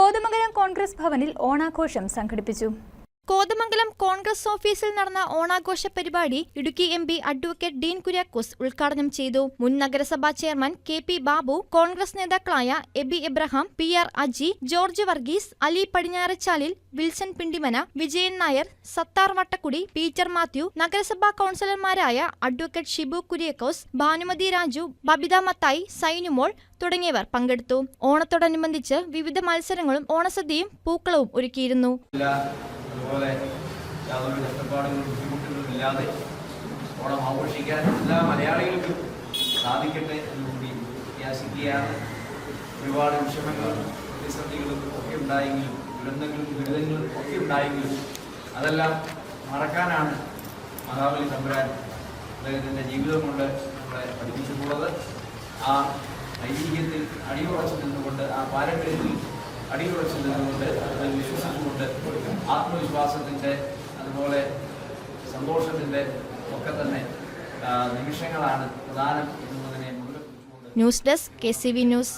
കോതമംഗലം കോൺഗ്രസ് ഭവനിൽ ഓണാഘോഷം സംഘടിപ്പിച്ചു കോതമംഗലം കോൺഗ്രസ് ഓഫീസിൽ നടന്ന ഓണാഘോഷ പരിപാടി Idukki M P advocate Dean Kuriakose ഉദ്ഘാടനം ചെയ്തു. മുൻ നഗരസഭാ chairman K P Babu Congress നേതാക്കളായ AB Abraham P R Aji George Varghese Ali Padinjarachalil Wilson Pindimana Vijayan Nair Sathar Vattakkudi Peter Mathew നഗരസഭാ കൌൺസിലർമാരായ അഡ്വക്കേറ്റ് ഷിബു കുര്യാക്കോസ് ഭാനുമതി രാജു ബബിത മത്തായി സൈനുമോൾ തുടങ്ങിയവർ പങ്കെടുത്തു. ഓണത്തോടനുബന്ധിച്ച് വിവിധ മത്സരങ്ങളും ഓണസദ്യയും പൂക്കളവും ഒരുക്കിയിരുന്നു. അതുപോലെ യാതൊരു കഷ്ടപ്പാടുകളും ബുദ്ധിമുട്ടുകളും ഇല്ലാതെ ഓണം ആഘോഷിക്കാൻ എല്ലാ മലയാളികൾക്കും സാധിക്കട്ടെ എന്നുകൂടി പ്രത്യാശിക്കുകയാണ് ഒരുപാട് വിഷമങ്ങളും പ്രതിസന്ധികളും ഒക്കെ ഉണ്ടായെങ്കിലും ദുരന്തങ്ങളും ദുരിതങ്ങളും ഒക്കെ ഉണ്ടായെങ്കിലും അതെല്ലാം മറക്കാനാണ് മഹാബലി തമ്പുരാൻ അദ്ദേഹത്തിന്റെ ജീവിതം കൊണ്ട് നമ്മളെ പഠിപ്പിച്ചിട്ടുള്ളത്. ആ ഐതിഹ്യത്തിൽ അടിയുറച്ചു നിന്നുകൊണ്ട് ആ പാരമ്പര്യത്തിൽ അടിയുറച്ചു നിന്നുകൊണ്ട് അതിൽ വിശ്വസിച്ചുകൊണ്ട് ആത്മവിശ്വാസത്തിന്റെ അതുപോലെ സന്തോഷത്തിന്റെ ഒക്കെ തന്നെ നിമിഷങ്ങളാണ് പ്രധാനം എന്നുള്ളതിനെ മുന്നിൽ news desk K C V news.